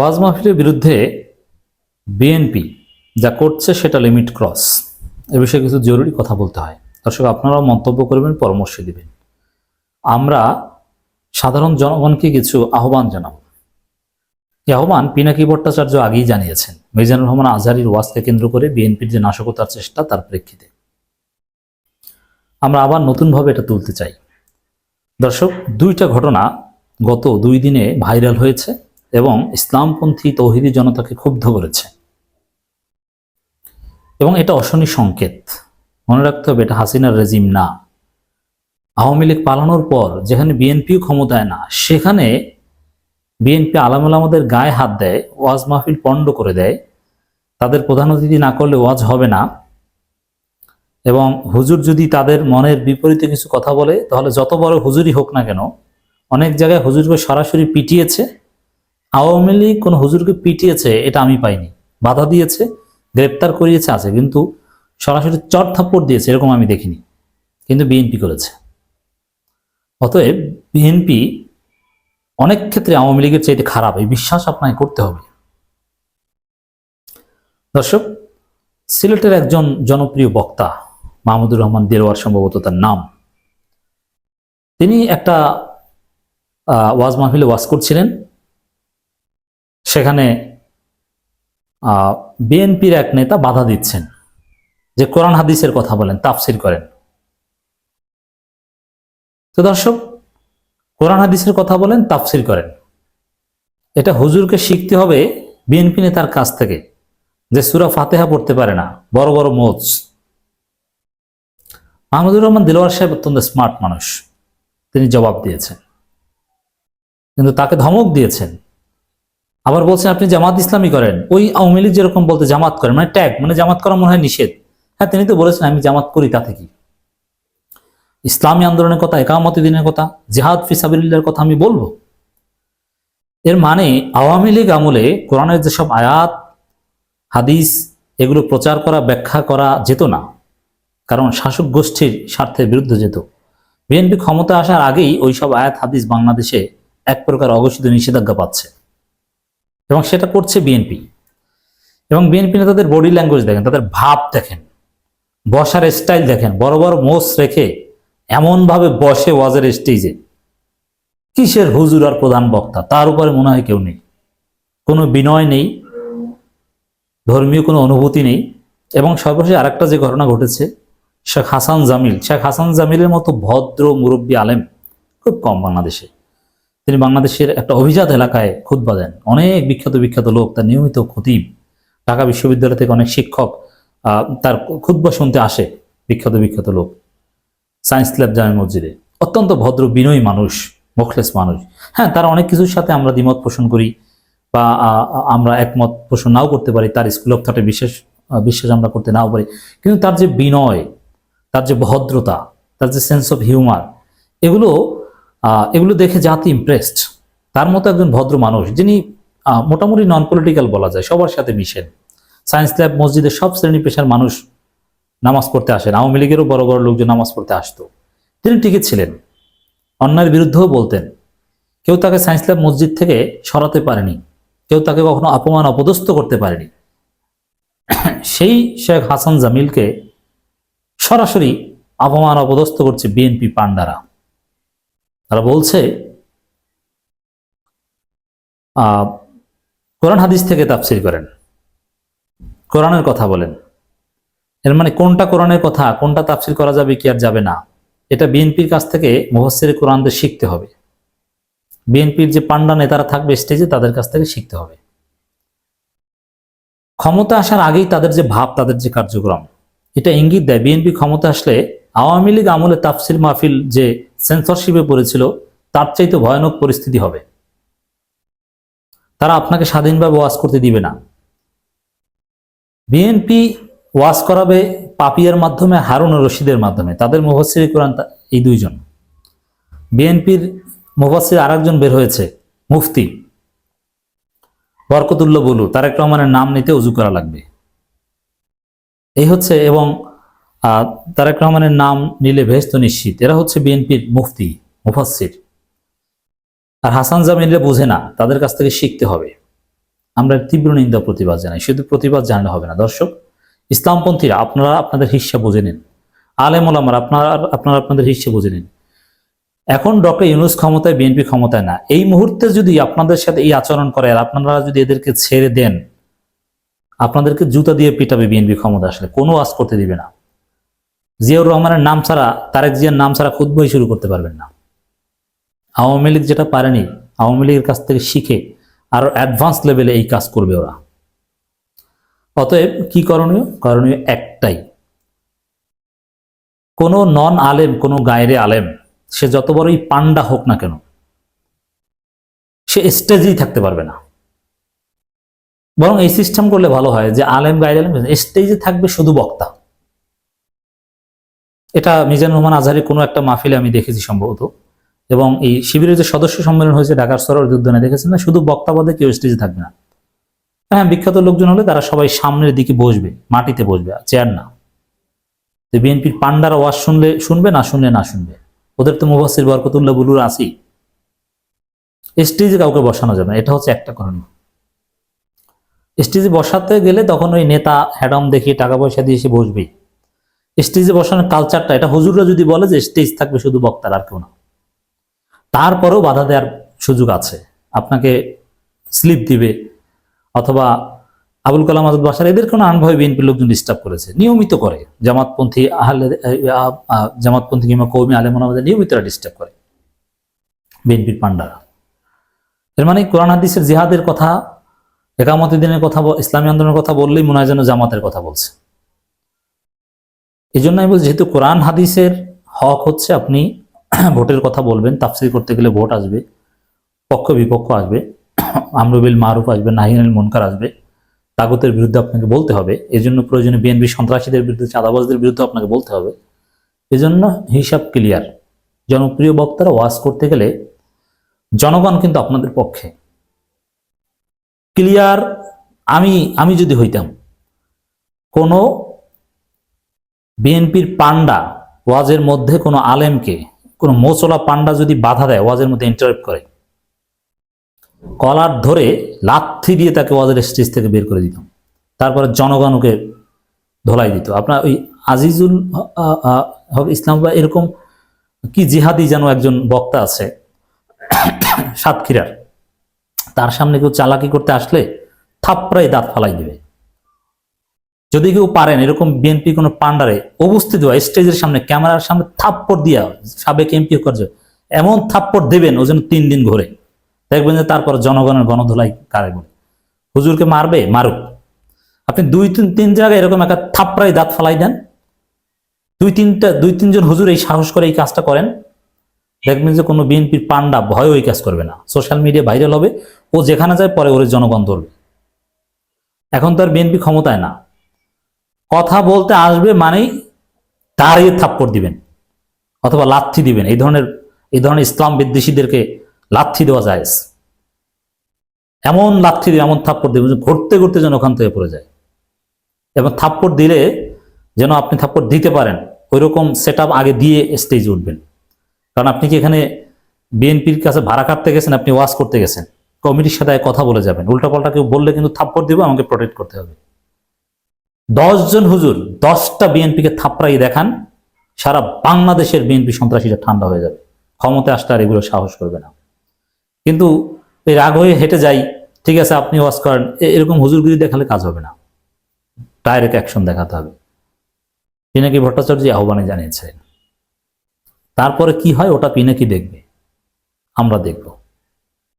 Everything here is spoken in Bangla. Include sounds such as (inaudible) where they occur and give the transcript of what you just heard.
ওয়াজ মাহফিলের বিরুদ্ধে বিএনপি যা করছে সেটা লিমিট ক্রস। এ বিষয়ে কিছু জরুরি কথা বলতে হয়। দর্শক, আপনারাও মন্তব্য করবেন, পরামর্শ দিবেন। আমরা সাধারণ জনগণকে কিছু আহ্বান জানাব। এই আহ্বান পিনাকি ভট্টাচার্য আগেই জানিয়েছেন। মিজানুর রহমান আজহারির ওয়াজকে কেন্দ্র করে বিএনপির যে নাশকতার চেষ্টা, তার প্রেক্ষিতে। আমরা আবার নতুনভাবে এটা তুলতে চাই। দর্শক, দুইটা ঘটনা গত দুই দিনে ভাইরাল হয়েছে। এবং ইসলামপন্থী তৌহিদি জনতাকে ক্ষুব্ধ করেছে। এবং এটা অশনি সংকেত। মনে রাখতে হবে, এটা হাসিনার রেজিম না। আওয়ামী লীগ পালানোর পর যেখানে বিএনপিও ক্ষমতায় না, সেখানে বিএনপি আলামুল আমাদের গায়ে হাত দেয়, ওয়াজ মাহফিল পণ্ড করে দেয়। তাদের প্রধান অতিথি না করলে ওয়াজ হবে না। এবং হুজুর যদি তাদের মনের বিপরীতে কিছু কথা বলে, তাহলে যত বড় হুজুরই হোক না কেন, অনেক জায়গায় হুজুরকে সরাসরি পিটিয়েছে। আওয়ামী লীগ কোনো হুজুরকে পিটিয়েছে, এটা আমি পাইনি। বাধা দিয়েছে, গ্রেপ্তার করিয়েছে, আছে, কিন্তু সরাসরি চট থাপ্পড় দিয়েছে, এরকম আমি দেখিনি। কিন্তু বিএনপি করেছে। অতএব বিএনপি অনেক ক্ষেত্রে আওয়ামী লীগের চাইতে খারাপ, এই বিশ্বাস আপনাকে করতে হবে। দর্শক, সিলেটের একজন জনপ্রিয় বক্তা, মাহমুদুর রহমান দেলোয়ার সম্ভবত তার নাম। তিনি একটা ওয়াজ মাহফিলে ওয়াজ করছিলেন। সেখানে বিএনপির এক নেতা বাধা দিচ্ছেন যে কোরআন হাদিসের কথা বলেন, তাফসির করেন। তো দর্শক, কোরআন হাদিসের কথা বলেন, তাফসির করেন। এটা হুজুরকে শিখতে হবে বিএনপি নেতার কাছ থেকে যে সুরা ফাতেহা পড়তে পারে না, বড় বড় মোজ। মাহমুদুর রহমান দিলওয়ার সাহেব অত্যন্ত স্মার্ট মানুষ। তিনি জবাব দিয়েছেন। কিন্তু তাকে ধমক দিয়েছেন আবার বলছেন, আপনি জামাত ইসলামী করেন। ওই আওয়ামী লীগ যেরকম বলতে জামাত করেন মানে ট্যাগ মানে জামাত করা মনে হয় নিষেধ। হ্যাঁ তিনি তো বলেছেন, আমি জামাত করি তা থেকে। ইসলামী আন্দোলনের কথা, একামতি দিনের কথা, জেহাদ ফিসাবিল্লার কথা আমি বলব। এর মানে আওয়ামী লীগ আমলে কোরআনের যেসব আয়াত, হাদিস, এগুলো প্রচার করা, ব্যাখ্যা করা যেত না, কারণ শাসক গোষ্ঠীর স্বার্থের বিরুদ্ধে যেত। বিএনপি ক্ষমতা আসার আগেই ওইসব আয়াত, হাদিস বাংলাদেশে এক প্রকার অঘোষিত নিষেধাজ্ঞা পাচ্ছে। এবং সেটা করছে বিএনপি এবং বিএনপি নেতাদের বডি ল্যাঙ্গুয়েজ দেখেন, তাদের ভাব দেখেন, বসার স্টাইল দেখেন, বড় বড় মোষ রেখে এমনভাবে বসে ওয়াজের স্টেজে কিসের হুজুর আর প্রধান বক্তা? তার উপরে মনে হয় কেউ নেই। কোনো বিনয় নেই, ধর্মীয় কোনো অনুভূতি নেই। এবং সর্বশেষ আরেকটা যে ঘটনা ঘটেছে, শেখ হাসান জামিল। শেখ হাসান জামিলের মতো ভদ্র মুরব্বী আলেম খুব কম বাংলাদেশে। তিনি বাংলাদেশের একটা অভিজাত এলাকায় খুতবা দেন। অনেক বিখ্যাত বিখ্যাত লোক, তার নিয়মিত খতিব। ঢাকা বিশ্ববিদ্যালয় থেকে অনেক শিক্ষক তার খুতবা শুনতে আসে বিখ্যাত বিখ্যাত লোক। সায়েন্স ল্যাব জামে মসজিদে। অত্যন্ত ভদ্র, বিনয়ী মানুষ, মুখলেস মানুষ। হ্যাঁ তার অনেক কিছুর সাথে আমরা দ্বিমত পোষণ করি বা আমরা একমত পোষণ নাও করতে পারি, তার স্কুল অফ থটে বিশেষ বিশ্বাস আমরা করতে নাও পারি। কিন্তু তার যে বিনয়, তার যে ভদ্রতা, তার যে সেন্স অফ হিউমার এগুলো এগুলো দেখে জাতি ইমপ্রেসড তার মতো একজন ভদ্র মানুষ, যিনি মোটামুটি নন পলিটিক্যাল বলা যায়, সবার সাথে মিশেন। সায়েন্স ল্যাব মসজিদের সব শ্রেণি পেশার মানুষ নামাজ পড়তে আসেন। আওয়ামী লীগেরও বড় বড় লোকজন নামাজ পড়তে আসতো। তিনি টিকে ছিলেন। অন্যায়ের বিরুদ্ধেও বলতেন, কেউ তাকে সায়েন্স ল্যাব মসজিদ থেকে সরাতে পারেনি। কেউ তাকে কখনো অপমান, অপদস্থ করতে পারেনি। সেই শেখ হাসান জামিলকে সরাসরি অপমান, অপদস্থ করছে বিএনপি পান্ডারা তারা বলছে কোরআন হাদিস থেকে তাফসির করেন। কোরআনের কথা বলেন। এর মানে কোনটা কোরআনের কথা, কোনটা তাফসির করা যাবে কি আর যাবে না, এটা বিএনপির কাছ থেকে মুহসির কোরআনদের শিখতে হবে। বিএনপির যে পান্ডা নেতারা থাকবে স্টেজে, তাদের কাছ থেকে শিখতে হবে। ক্ষমতা আসার আগেই তাদের যে ভাব, তাদের যে কার্যক্রম, এটা ইঙ্গিত দেয়। বিএনপি ক্ষমতা আসলে আওয়ামী লীগ আমলে তাফসির মাহফিল যে সেন্সরশিপে পড়েছিল, তার চাইতে ভয়ানক পরিস্থিতি হবে। তারা আপনাকে স্বাধীনভাবে ওয়াজ করতে দিবে না। বিএনপি ওয়াজ করাবে পাপিয়ার মাধ্যমে, হারুন রশিদের মাধ্যমে। তাদের মুফাসির কোরআন এই দুইজন। বিএনপির মুফাসির আরেকজন বের হয়েছে, মুফতি। বরকতুল্লাহ বলু তারেক রহমানের নাম নিতে উজু করা লাগবে। এই হচ্ছে এবং তারেক রহমানের নাম নিলে ভেস্ত নিশ্চিত। এরা হচ্ছে বিএনপির মুফতি মুফাসির আর হাসান জামিনরা বোঝে না, তাদের কাছ থেকে শিখতে হবে। আমরা তীব্র নিন্দা প্রতিবাদ জানাই, শুধু প্রতিবাদ জানালে হবে না। দর্শক, ইসলামপন্থীরা, আপনারা আপনাদের হিস্সা বুঝে নিন। আলেম ওলামার, আপনারা আপনারা আপনাদের হিস্সা বুঝে নিন। এখন ডক্টর ইউনুস ক্ষমতায়, বিএনপি ক্ষমতায় না। এই মুহূর্তে যদি আপনাদের সাথে এই আচরণ করে আর আপনারা যদি এদেরকে ছেড়ে দেন, আপনাদেরকে জুতা দিয়ে পিটাবে বিএনপি ক্ষমতা আসলে। কোনো আজ করতে দিবে না। জিয়াউর রহমানের নাম ছাড়া, তারেক জিয়ার নাম ছাড়া খুঁদবই শুরু করতে পারবেন না। আওয়ামী লীগ যেটা পারেনি, আওয়ামী লীগের কাছ থেকে শিখে আরও অ্যাডভান্স লেভেলে এই কাজ করবে ওরা। অতএব কি করণীয়? করণীয় একটাই। কোনো নন আলেম, কোনো গায়রে আলেম, সে যত বড়ই পান্ডা হোক না কেন, সে স্টেজেই থাকতে পারবে না। বরং এই সিস্টেম করলে ভালো হয় যে আলেম, গায়ের আলেম স্টেজে থাকবে শুধু বক্তা। এটা মিজানুর রহমান আজহারি কোনো একটা মাহফিলে আমি দেখেছি সম্ভবত। এবং এই শিবিরের যে সদস্য সম্মেলন হয়েছে ঢাকার সরর উদ্যানে দেখেছেন না? শুধু বক্তা পদে কেউ স্টেজে থাকবে না। হ্যাঁ বিখ্যাত লোকজন হলে তারা সবাই সামনের দিকে বসবে, মাটিতে বসবে চেয়ার না। তো বিএনপির পান্ডার ওয়াজ শুনলে শুনবে, না শুনলে না শুনবে? ওদের তো মুবাসির বরকতুল্লাহ বুলুর আসি স্টেজে কাউকে বসানো যাবে না, এটা হচ্ছে একটা করণীয় স্টেজে বসাতে গেলে তখন ওই নেতা হ্যাডম দেখিয়ে টাকা পয়সা দিয়ে এসে বসবেই। স্টেজে বসানোর কালচারটা এটা হুজুররা যদি বলে যে স্টেজ থাকবে শুধু বক্তার আর কেউ না। তারপরেও বাধা দেওয়ার সুযোগ আছে। আপনাকে স্লিপ দিবে অথবা আবুল কালাম আজাদ বাসার এদের কোনো আনভাবে বিএনপির লোকজন ডিস্টার্ব করেছে। নিয়মিত করে। জামাতপন্থী আহলে আহ, আহ, জামাতপন্থী কিংবা কৌমি আলেমন আমাদের নিয়মিত ডিস্টার্ব করে। বিএনপির পান্ডারা এর মানে কোরআন হাদিসের জিহাদের কথা একামত দিনের কথা ইসলামী আন্দোলনের কথা বললেই মনে হয় যেন জামাতের কথা বলছে। এই জন্য আমি বলছি, যেহেতু কোরআন হাদিসের হক হচ্ছে আপনি (clears throat) ভোটের কথা বলবেন, তাফসির করতে গেলে ভোট আসবে, পক্ষ বিপক্ষ আসবে, (clears throat) আমরুবিল মারুফ আসবে নাহিনুল মুনকার আসবে, তাগতের বিরুদ্ধে আপনাকে বলতে হবে এই জন্য প্রয়োজনে বিএনপি সন্ত্রাসীদের বিরুদ্ধে, চাঁদাবাজদের বিরুদ্ধে আপনাকে বলতে হবে, এজন্য হিসাব ক্লিয়ার। জনপ্রিয় বক্তারা ওয়াজ করতে গেলে জনগণ কিন্তু আপনাদের পক্ষে। ক্লিয়ার, আমি আমি যদি হইতাম, কোনো বিএনপির পান্ডা ওয়াজের মধ্যে কোনো আলেমকে, কোনো মোচলা পান্ডা যদি বাধা দেয়, ওয়াজের মধ্যে ইন্টারাপ্ট করে। কলার ধরে লাথি দিয়ে তাকে ওয়াজের স্টেজ থেকে বের করে দিতাম তারপরে জনগণ ওকে ধোলাই দিত। আপনার ওই আজিজুল হক ইসলাম বা এরকম কি জিহাদি যেন একজন বক্তা আছে, সাতক্ষীরার। তার সামনে কেউ চালাকি করতে আসলে থাপড়াই দাঁত ফালাই দিবে। যদি কেউ পারেন এরকম বিএনপি কোনো পান্ডারে উপস্থিত হয়, স্টেজের সামনে, ক্যামেরার সামনে থাপ্পড় দিয়া সাবেক এমপি করছে এমন থাপ্পড় দেবেন ও যেন তিন দিন ঘুরে। দেখবেন যে তারপর জনগণের গণধোলাই কারে বলে। হুজুরকে মারবে? মারুক। আপনি দুই তিন তিন জায়গায় এরকম একটা থাপড়াই দাঁত ফালাই দেন। দুই তিনটা, দুই তিনজন হুজুর এই সাহস করে এই কাজটা করেন। দেখবেন যে কোনো বিএনপির পান্ডা ভয় ওই কাজ করবে না। সোশ্যাল মিডিয়া ভাইরাল হবে। ও যেখানে যায় পরে ওর জনগণ ধরবে। এখন তো আর বিএনপি ক্ষমতায় না। কথা বলতে আসবে মানেই দাঁড়িয়ে থাপ্পড় দিবেন, অথবা লাথি দিবেন। এই ধরনের এই ধরনের ইসলাম বিদ্বেষীদেরকে লাথি দেওয়া যায় এমন লাথি দিয়ে এমন থাপ্পড় দেবেন যে ঘুরতে ঘুরতে যেন ওখান থেকে পড়ে যায়। এবং থাপ্পড় দিলে যেন আপনি থাপ্পড় দিতে পারেন ওই রকম সেট আগে দিয়ে স্টেজে উঠবেন। কারণ আপনি কি এখানে বিএনপির কাছে ভাড়া কাটতে গেছেন, আপনি ওয়াশ করতে গেছেন? কমিটির সাথে কথা বলে যাবেন। উল্টাপাল্টা কেউ বললে কিন্তু থাপ্পড় দিব, আমাকে প্রোটেক্ট করতে হবে। জন হুজুর দশটা বিএনপিকে থাপড়াই দেখান, সারা বাংলাদেশের বিএনপি সন্ত্রাসীরা ঠান্ডা হয়ে যাবে। ক্ষমতা আসতে আর এগুলো সাহস করবে না। কিন্তু এই রাগ হয়ে হেঁটে যাই, ঠিক আছে, আপনি ওয়াজ করেন এরকম হুজুরগিরি দেখালে কাজ হবে না। ডাইরেক্ট অ্যাকশন দেখাতে হবে। পিনাকি ভট্টাচার্য আহ্বানে জানিয়েছেন? তারপরে কি হয়, ওটা পিনাকি দেখবে? আমরা দেখব।